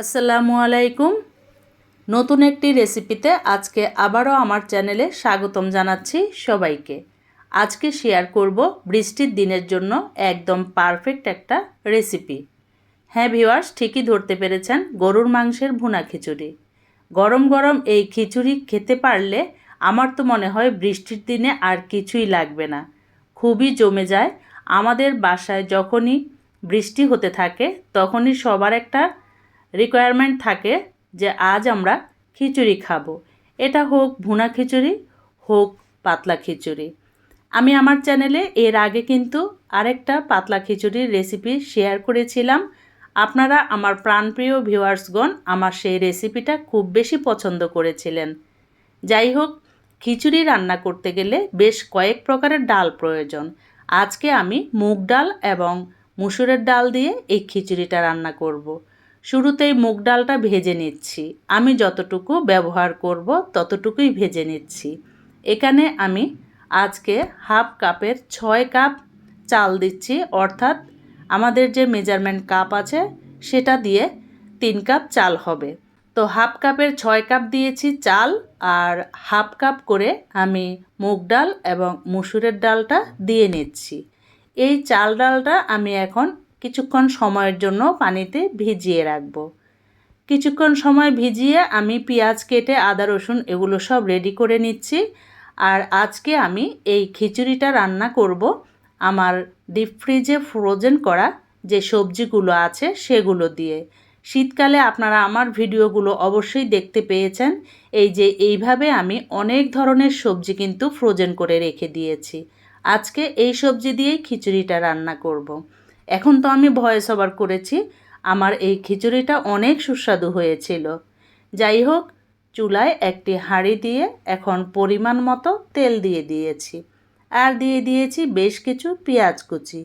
আসসালামু আলাইকুম। নতুন একটি রেসিপিতে আজকে আবারও আমার চ্যানেলে স্বাগতম জানাচ্ছি সবাইকে। আজকে শেয়ার করব বৃষ্টির দিনের জন্য একদম পারফেক্ট একটা রেসিপি। হ্যাঁ ভিওয়ার্স ঠিকই ধরতে পেরেছেন, গরুর মাংসের ভুনা খিচুড়ি। গরম গরম এই খিচুড়ি খেতে পারলে আমার তো মনে হয় বৃষ্টির দিনে আর কিছুই লাগবে না। খুবই জমে যায়। আমাদের বাসায় যখনই বৃষ্টি হতে থাকে, তখনই সবার একটা রিকোয়ারমেন্ট থাকে যে আজ আমরা খিচুড়ি খাব। এটা হোক ভুনা খিচুড়ি, হোক পাতলা খিচুড়ি। আমি আমার চ্যানেলে এর আগে কিন্তু আরেকটা পাতলা খিচুড়ির রেসিপি শেয়ার করেছিলাম। আপনারা আমার প্রাণপ্রিয় ভিউয়ার্সগণ আমার সেই রেসিপিটা খুব বেশি পছন্দ করেছিলেন। যাই হোক, খিচুড়ি রান্না করতে গেলে বেশ কয়েক প্রকারের ডাল প্রয়োজন। আজকে আমি মুগ ডাল এবং মুসুরের ডাল দিয়ে এই খিচুড়িটা রান্না করব। শুরুতেই মুগ ডালটা ভেজে নিচ্ছি। আমি যতটুকু ব্যবহার করব ততটুকুই ভেজে নিচ্ছি। এখানে আমি আজকে হাফ কাপের ছয় কাপ চাল দিচ্ছি, অর্থাৎ আমাদের যে মেজারমেন্ট কাপ আছে সেটা দিয়ে তিন কাপ চাল হবে। তো হাফ কাপের ছয় কাপ দিয়েছি চাল আর হাফ কাপ করে আমি মুগ ডাল এবং মুসুরের ডালটা দিয়ে নিচ্ছি। এই চাল ডালটা আমি এখন কিছুক্ষণ সময়ের জন্য পানিতে ভিজিয়ে রাখব। কিছুক্ষণ সময় ভিজিয়ে আমি পেঁয়াজ কেটে আদা, রসুন এগুলো সব রেডি করে নিচ্ছি। আর আজকে আমি এই খিচুড়িটা রান্না করব আমার ডিপ ফ্রিজে ফ্রোজেন করা যে সবজিগুলো আছে সেগুলো দিয়ে। শীতকালে আপনারা আমার ভিডিওগুলো অবশ্যই দেখতে পেয়েছেন। এই যে এইভাবে আমি অনেক ধরনের সবজি কিন্তু ফ্রোজেন করে রেখে দিয়েছি। আজকে এই সবজি দিয়েই খিচুড়িটা রান্না করব। এখন তো আমি ভয়েস ওভার করেছি। আমার এই খিচুড়িটা অনেক সুস্বাদু হয়েছিল। যাই হোক, চুলায় একটি হাঁড়ি দিয়ে এখন পরিমাণ মতো তেল দিয়ে দিয়েছি। আর দিয়ে দিয়েছি বেশ কিছু পেঁয়াজ কুচি।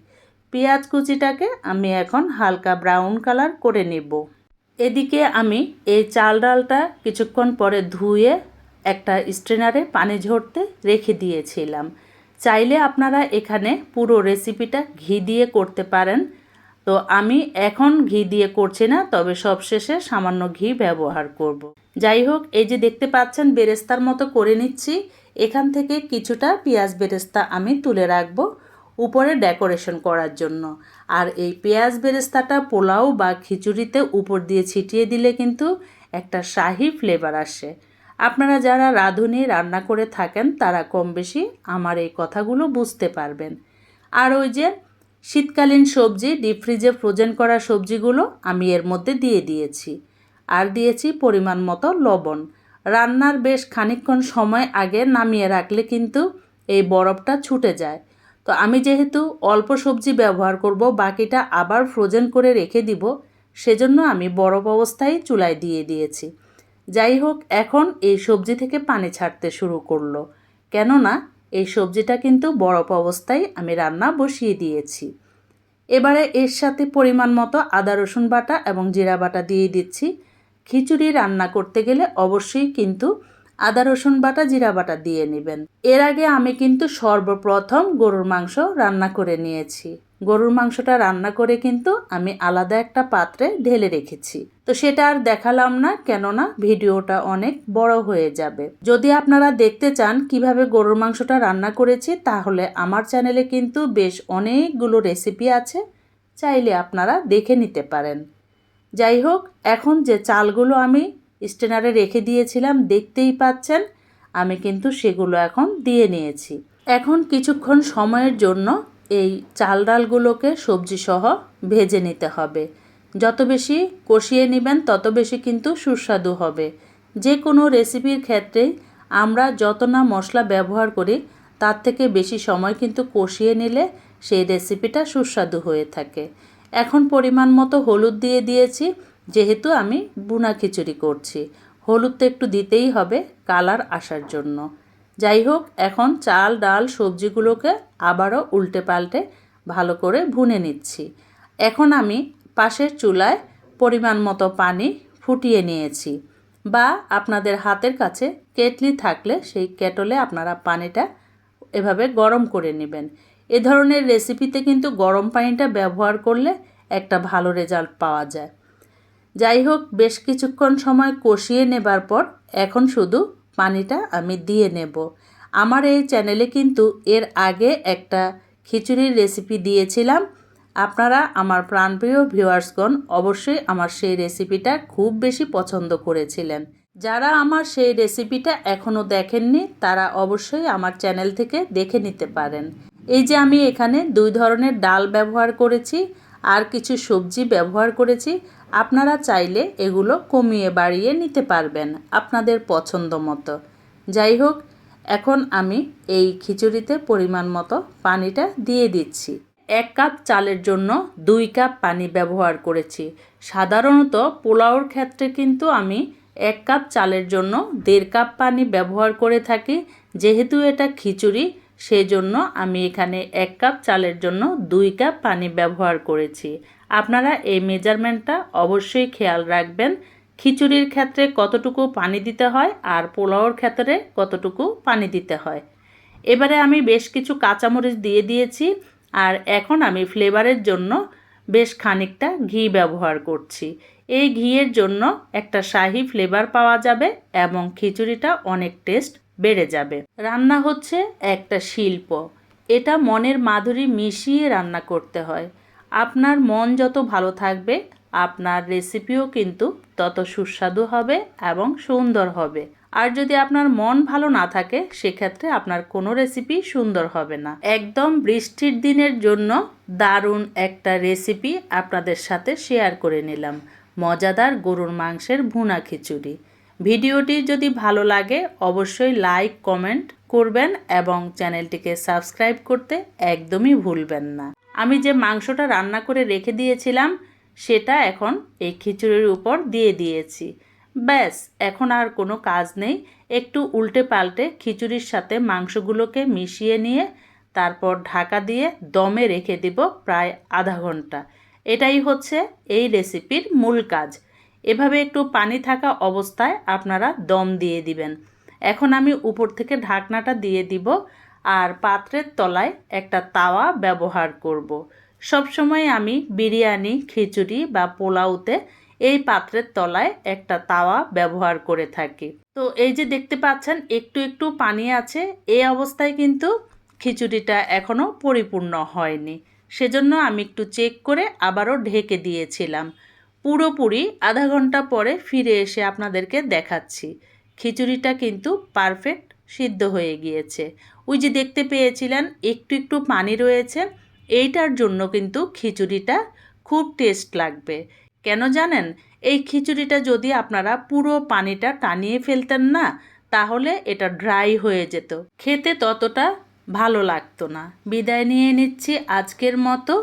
পেঁয়াজ কুচিটাকে আমি এখন হালকা ব্রাউন কালার করে নেব। এদিকে আমি এই চাল ডালটা কিছুক্ষণ পরে ধুয়ে একটা স্ট্রেনারে পানি ঝরতে রেখে দিয়েছিলাম। চাইলে আপনারা এখানে পুরো রেসিপিটা ঘি দিয়ে করতে পারেন। তো আমি এখন ঘি দিয়ে করছি না, তবে সবশেষে সামান্য ঘি ব্যবহার করব। যাই হোক, এই যে দেখতে পাচ্ছেন, বেরেস্তার মতো করে নিচ্ছি। এখান থেকে কিছুটা পেঁয়াজ বেরেস্তা আমি তুলে রাখব উপরে ডেকোরেশন করার জন্য। আর এই পেঁয়াজ বেরেস্তাটা পোলাও বা খিচুড়িতে উপর দিয়ে ছিটিয়ে দিলে কিন্তু একটা শাহি ফ্লেভার আসে। আপনারা যারা রাঁধুনি রান্না করে থাকেন, তারা কম বেশি আমার এই কথাগুলো বুঝতে পারবেন। আর ওই যে শীতকালীন সবজি ডিপ ফ্রিজে ফ্রোজেন করা সবজিগুলো আমি এর মধ্যে দিয়ে দিয়েছি। আর দিয়েছি পরিমাণ মতো লবণ। রান্নার বেশ খানিকক্ষণ সময় আগে নামিয়ে রাখলে কিন্তু এই বরফটা ছুটে যায়। তো আমি যেহেতু অল্প সবজি ব্যবহার করব, বাকিটা আবার ফ্রোজেন করে রেখে দিব, সেজন্য আমি বরফ অবস্থায় চুলায় দিয়ে দিয়েছি। যাই হোক, এখন এই সবজি থেকে পানি ছাড়তে শুরু করল। কেননা, এই সবজিটা কিন্তু বরফ অবস্থায় আমি রান্না বসিয়ে দিয়েছি। এবারে এর সাথে পরিমাণ মতো আদা, রসুন বাটা এবং জিরা বাটা দিয়ে দিচ্ছি। খিচুড়ি রান্না করতে গেলে অবশ্যই কিন্তু আদা, রসুন বাটা, জিরা বাটা দিয়ে নেবেন। এর আগে আমি কিন্তু সর্বপ্রথম গরুর মাংস রান্না করে নিয়েছি। গরুর মাংসটা রান্না করে কিন্তু আমি আলাদা একটা পাত্রে ঢেলে রেখেছি। তো সেটা আর দেখালাম না, কেননা ভিডিওটা অনেক বড় হয়ে যাবে। যদি আপনারা দেখতে চান কীভাবে গরুর মাংসটা রান্না করেছি, তাহলে আমার চ্যানেলে কিন্তু বেশ অনেকগুলো রেসিপি আছে, চাইলে আপনারা দেখে নিতে পারেন। যাই হোক, এখন যে চালগুলো আমি স্টেনারে রেখে দিয়েছিলাম, দেখতেই পাচ্ছেন, আমি কিন্তু সেগুলো এখন দিয়ে নিয়েছি। এখন কিছুক্ষণ সময়ের জন্য এই চাল ডালগুলোকে সবজি সহ ভেজে নিতে হবে। যত বেশি কষিয়ে নেবেন, তত বেশি কিন্তু সুস্বাদু হবে। যে কোনো রেসিপির ক্ষেত্রেই আমরা যত না মশলা ব্যবহার করি, তার থেকে বেশি সময় কিন্তু কষিয়ে নিলে সেই রেসিপিটা সুস্বাদু হয়ে থাকে। এখন পরিমাণ মতো হলুদ দিয়ে দিয়েছি যেহেতু আমি বুনা খিচুড়ি করছি। হলুদ তো একটু দিতেই হবে কালার আসার জন্য। যাই হোক, এখন চাল, ডাল, সবজিগুলোকে আবারও উল্টে পাল্টে ভালো করে ভুনে নিচ্ছি। এখন আমি পাশের চুলায় পরিমাণ মতো পানি ফুটিয়ে নিয়েছি বা আপনাদের হাতের কাছে কেটলি থাকলে সেই কেটলে আপনারা পানিটা এভাবে গরম করে নেবেন। এ ধরনের রেসিপিতে কিন্তু গরম পানিটা ব্যবহার করলে একটা ভালো রেজাল্ট পাওয়া যায়। যাই হোক, বেশ কিছুক্ষণ সময় কষিয়ে নেবার পর এখন শুধু পানিটা আমি দিয়ে নেব। আমার এই চ্যানেলে কিন্তু এর আগে একটা খিচুড়ির রেসিপি দিয়েছিলাম। আপনারা আমার প্রাণপ্রিয় ভিউয়ার্সগণ অবশ্যই আমার সেই রেসিপিটা খুব বেশি পছন্দ করেছিলেন। যারা আমার সেই রেসিপিটা এখনও দেখেননি, তারা অবশ্যই আমার চ্যানেল থেকে দেখে নিতে পারেন। এই যে আমি এখানে দুই ধরনের ডাল ব্যবহার করেছি। আর কিছু সবজি ব্যবহার করেছি, আপনারা চাইলে এগুলো কমিয়ে বাড়িয়ে নিতে পারবেন আপনাদের পছন্দ মতো। যাই হোক, এখন আমি এই খিচুড়িতে পরিমাণ মতো পানিটা দিয়ে দিচ্ছি। এক কাপ চালের জন্য দুই কাপ পানি ব্যবহার করেছি। সাধারণত পোলাওর ক্ষেত্রে কিন্তু আমি এক কাপ চালের জন্য দেড় কাপ পানি ব্যবহার করে থাকি, যেহেতু এটা খিচুড়ি সেজন্য আমি এখানে এক কাপ চালের জন্য দুই কাপ পানি ব্যবহার করেছি। আপনারা এই মেজারমেন্টটা অবশ্যই খেয়াল রাখবেন। খিচুড়ির ক্ষেত্রে কতটুকু পানি দিতে হয় আর পোলাওর ক্ষেত্রে কতটুকু পানি দিতে হয়। এবারে আমি বেশ কিছু কাঁচামরিচ দিয়ে দিয়েছি আর এখন আমি ফ্লেভারের জন্য বেশ খানিকটা ঘি ব্যবহার করছি। এই ঘিয়ের জন্য একটা শাহি ফ্লেভার পাওয়া যাবে এবং খিচুড়িটা অনেক টেস্ট বেড়ে যাবে। রান্না হচ্ছে একটা শিল্প। এটা মনের মাধুরী মিশিয়ে রান্না করতে হয়। আপনার মন যত ভালো থাকবে, আপনার রেসিপিও কিন্তু তত সুস্বাদু হবে এবং সুন্দর হবে। আর যদি আপনার মন ভালো না থাকে, সেক্ষেত্রে আপনার কোনো রেসিপি সুন্দর হবে না। একদম বৃষ্টির দিনের জন্য দারুণ একটা রেসিপি আপনাদের সাথে শেয়ার করে নিলাম। মজাদার গরুর মাংসের ভুনা খিচুড়ি। ভিডিওটি যদি ভালো লাগে, অবশ্যই লাইক কমেন্ট করবেন এবং চ্যানেলটিকে সাবস্ক্রাইব করতে একদমই ভুলবেন না। আমি যে মাংসটা রান্না করে রেখে দিয়েছিলাম, সেটা এখন এই খিচুড়ির উপর দিয়ে দিয়েছি। ব্যাস, এখন আর কোনো কাজ নেই। একটু উল্টে পাল্টে খিচুড়ির সাথে মাংসগুলোকে মিশিয়ে নিয়ে তারপর ঢাকা দিয়ে দমে রেখে দিব প্রায় আধা ঘণ্টা। এটাই হচ্ছে এই রেসিপির মূল কাজ। এভাবে একটু পানি থাকা অবস্থায় আপনারা দম দিয়ে দিবেন। এখন আমি উপর থেকে ঢাকনাটা দিয়ে দিব আর পাত্রের তলায় একটা তাওয়া ব্যবহার করব। সবসময় আমি বিরিয়ানি, খিচুড়ি বা পোলাওতে এই পাত্রের তলায় একটা তাওয়া ব্যবহার করে থাকি। তো এই যে দেখতে পাচ্ছেন, একটু একটু পানি আছে, এই অবস্থায় কিন্তু খিচুড়িটা এখনও পরিপূর্ণ হয়নি। সেজন্য আমি একটু চেক করে আবারও ঢেকে দিয়েছিলাম। পুরোপুরি আধা ঘণ্টা পরে ফিরে এসে আপনাদেরকে দেখাচ্ছি। খিচুড়িটা কিন্তু পারফেক্ট সিদ্ধ হয়ে গিয়েছে। ওই যে দেখতে পেয়েছিলেন, একটু একটু পানি রয়েছে। এইটার জন্য কিন্তু খিচুড়িটা খুব টেস্ট লাগবে। কেন জানেন? এই খিচুড়িটা যদি আপনারা পুরো পানিটা টানিয়ে ফেলতেন না, তাহলে এটা ড্রাই হয়ে যেত। খেতে ততটা ভালো লাগতো না। বিদায় নিয়ে নিচ্ছি আজকের মতো।